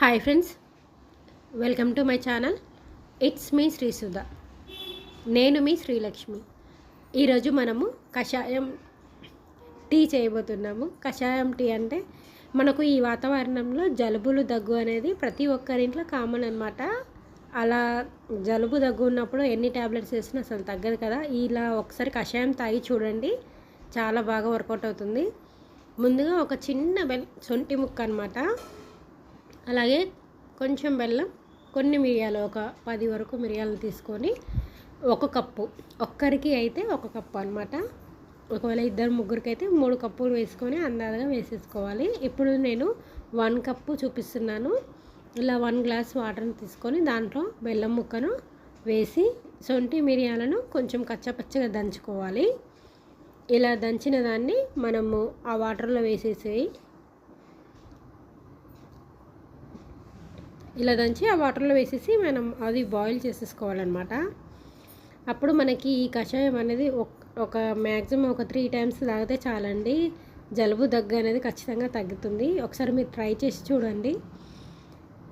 Hi friends welcome to my channel it's me Srisudha నేను మీ శ్రీలక్ష్మి. ఈరోజు మనము కషాయం టీ చేయబోతున్నాము. కషాయం టీ అంటే మనకు ఈ వాతావరణంలో జలుబులు దగ్గు అనేది ప్రతి ఒక్కరింట్లో కామన్ అనమాట అలా జలుబు దగ్గు ఉన్నప్పుడు ఎన్ని ట్యాబ్లెట్స్ వేసినా అసలు తగ్గదు కదా. ఇలా ఒకసారి కషాయం తాగి చూడండి. చాలా బాగా వర్కౌట్ అవుతుంది. ముందుగా ఒక చిన్న బెల్ సొంటి ముక్క అనమాట అలాగే కొంచెం బెల్లం కొన్ని మిరియాలు ఒక పది వరకు మిరియాలు తీసుకొని ఒక కప్పు. ఒక్కరికి అయితే ఒక కప్పు అనమాట ఒకవేళ ఇద్దరు ముగ్గురికి అయితే మూడు కప్పులు వేసుకొని అందాజగా వేసేసుకోవాలి. ఇప్పుడు నేను వన్ కప్పు చూపిస్తున్నాను. ఇలా వన్ గ్లాస్ వాటర్ని తీసుకొని దాంట్లో బెల్లం ముక్కను వేసి సొంటి మిరియాలను కొంచెం కచ్చపచ్చగా దంచుకోవాలి. ఇలా దంచిన దాన్ని మనము ఆ వాటర్లో వేసేసేయి. ఇలా దంచి ఆ వాటర్లో వేసేసి మనం అది బాయిల్ చేసేసుకోవాలన్నమాట. అప్పుడు మనకి ఈ కషాయం అనేది ఒక మ్యాక్సిమం ఒక త్రీ టైమ్స్ తాగితే చాలండి. జలుబు దగ్గు అనేది ఖచ్చితంగా తగ్గుతుంది. ఒకసారి మీరు ట్రై చేసి చూడండి.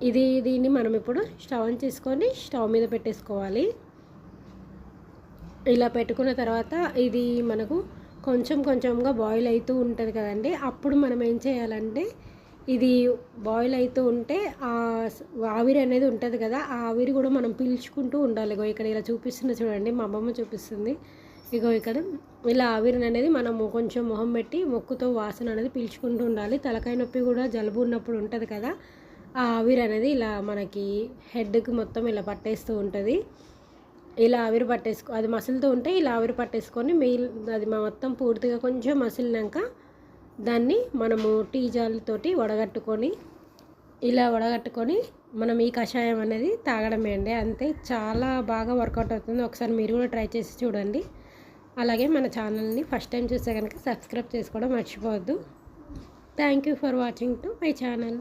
ఇది దీన్ని మనం ఇప్పుడు స్టవ్ ఆన్ చేసుకొని స్టవ్ మీద పెట్టేసుకోవాలి. ఇలా పెట్టుకున్న తర్వాత ఇది మనకు కొంచెం కొంచెంగా బాయిల్ అవుతూ ఉంటుంది కదండి. అప్పుడు మనం ఏం చేయాలంటే ఇది బాయిల్ అవుతూ ఉంటే ఆ ఆవిరి అనేది ఉంటుంది కదా ఆ ఆవిరి కూడా మనం పీల్చుకుంటూ ఉండాలి. ఇగో ఇక్కడ ఇలా చూపిస్తుంది చూడండి మా అమ్మమ్మ చూపిస్తుంది. ఇగో ఇక్కడ ఇలా ఆవిరిని అనేది మనము కొంచెం మొహం పెట్టి మొక్కుతో వాసన అనేది పీల్చుకుంటూ ఉండాలి. తలకాయ నొప్పి కూడా జలుబు ఉన్నప్పుడు ఉంటుంది కదా ఆ ఆవిరి అనేది ఇలా మనకి హెడ్కి మొత్తం ఇలా పట్టేస్తూ ఉంటుంది. ఇలా ఆవిరి పట్టేసుకో అది మసిల్తో ఉంటే ఇలా ఆవిరి పట్టేసుకొని మీ అది మొత్తం పూర్తిగా కొంచెం మసిలినాక దాన్ని మనము టీ జాలితోటి వడగట్టుకొని ఇలా వడగట్టుకొని మనం ఈ కషాయం అనేది తాగడమే అండి. అంతే చాలా బాగా వర్కౌట్ అవుతుంది. ఒకసారి మీరు కూడా ట్రై చేసి చూడండి. అలాగే మన ఛానల్ని ఫస్ట్ టైం చూస్తే కనుక సబ్స్క్రైబ్ చేసుకోవడం మర్చిపోవద్దు. Thank you for watching to my channel.